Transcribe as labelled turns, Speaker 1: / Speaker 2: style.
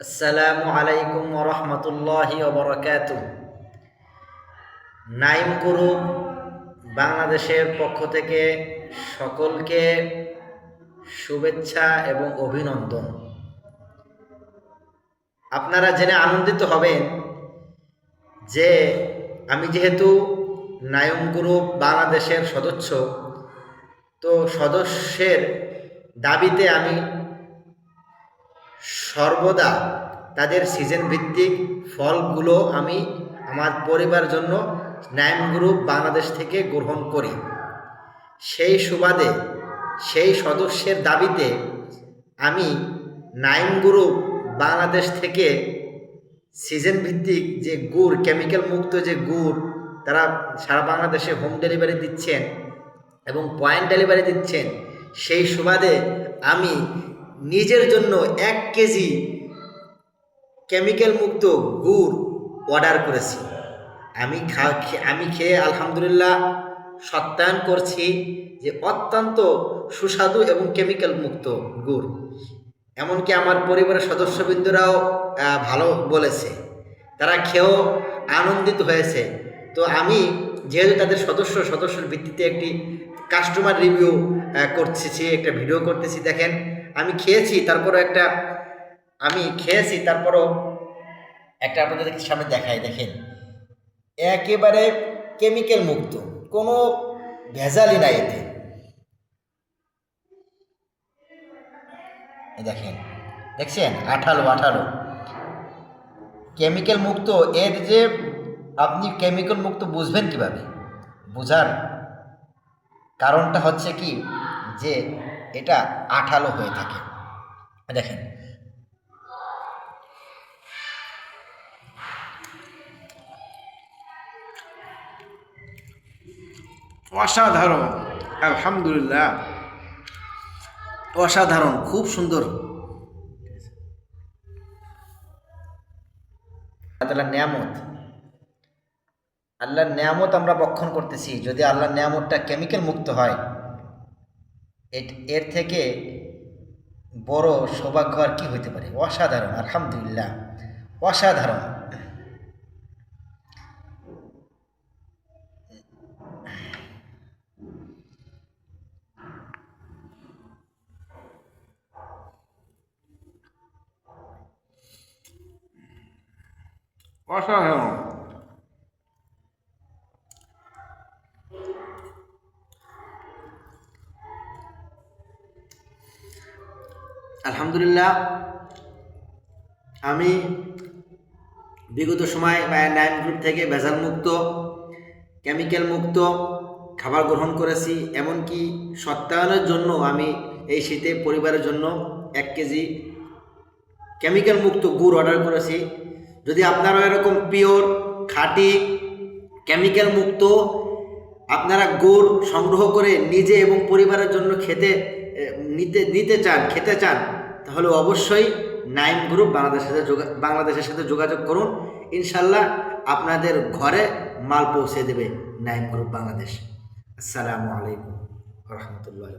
Speaker 1: আসসালামু আলাইকুম রহমতুল্লাহি ওবরাকাত নাইম গ্রুপ বাংলাদেশের পক্ষ থেকে সকলকে শুভেচ্ছা এবং অভিনন্দন। আপনারা জেনে আনন্দিত হবেন যে আমি যেহেতু নায়ম গ্রুপ বাংলাদেশের সদস্য, তো সদস্যের দাবিতে আমি সর্বদা তাদের সিজন ভিত্তিক ফলগুলো আমি আমার পরিবার জন্য নাইম গ্রুপ বাংলাদেশ থেকে গ্রহণ করি। সেই সুবাদে, সেই সদস্যের দাবিতে আমি নাইম গ্রুপ বাংলাদেশ থেকে সিজন ভিত্তিক যে গুড় কেমিক্যাল মুক্ত যে গুড়, তারা সারা বাংলাদেশে হোম ডেলিভারি দিচ্ছেন এবং পয়েন্ট ডেলিভারি দিচ্ছেন, সেই সুবাদে আমি নিজের জন্য এক কেজি কেমিক্যাল মুক্ত গুড় অর্ডার করেছি। আমি খা আমি খেয়ে আলহামদুলিল্লাহ সত্যায়ন করছি যে অত্যন্ত সুস্বাদু এবং কেমিক্যাল মুক্ত গুড়। এমনকি আমার পরিবারের সদস্যবৃন্দরাও ভালো বলেছে। তারা খেয়েও আনন্দিত হয়েছে। তো আমি যেহেতু তাদের সদস্য, সদস্যের ভিত্তিতে একটি কাস্টমার রিভিউ করতেছি, একটা ভিডিও করতেছি, দেখেন। আমি খেয়েছি, তারপরও একটা, আমি খেয়েছি, তারপরও একটা আপনাদের সামনে দেখাই, দেখেন। একেবারে কেমিক্যাল মুক্ত, কোনো ভেজালই নাই এতে। দেখেন, দেখছেন? আঠালো আঠালো। কেমিক্যাল মুক্ত, এর যে আপনি কেমিক্যাল মুক্ত বুঝবেন কীভাবে? বুঝার কারণটা হচ্ছে কি? যে এটা আঠালো হয়ে থাকে। দেখেন।
Speaker 2: অসাধারণ। আলহামদুলিল্লাহ।
Speaker 1: অসাধারণ খুব সুন্দর। আল্লাহর নিয়ামত। আল্লাহর নিয়ামত আমরা বক্ষণ করতেছি। যদি আল্লাহর নিয়ামতটা কেমিক্যাল মুক্ত হয় এর থেকে বড় সৌভাগ্য আর কি হইতে পারে? অসাধারণ আলহামদুলিল্লাহ। অসাধারণ।
Speaker 2: অসাধারণ।
Speaker 1: আলহামদুলিল্লাহ, আমি বিগত সময় নাইন গ্রুপ থেকে ভেজাল মুক্ত কেমিক্যাল মুক্ত খাবার গ্রহণ করেছি, এমনকি সত্যায়নের জন্য আমি এই শীতে পরিবারের জন্য এক কেজি কেমিক্যাল মুক্ত গুড় অর্ডার করেছি। যদি আপনারা এরকম পিওর, খাঁটি, কেমিক্যাল মুক্ত, আপনারা গুড় সংগ্রহ করে নিজে এবং পরিবারের জন্য খেতে নিতে নিতে চান, খেতে চান তাহলে অবশ্যই নাইম গ্রুপ বাংলাদেশের সাথে বাংলাদেশের সাথে যোগাযোগ করুন। ইনশাল্লাহ আপনাদের ঘরে মাল পৌঁছে দেবে নাইম গ্রুপ বাংলাদেশ। আসসালামু আলাইকুম রহমতুল্লাহ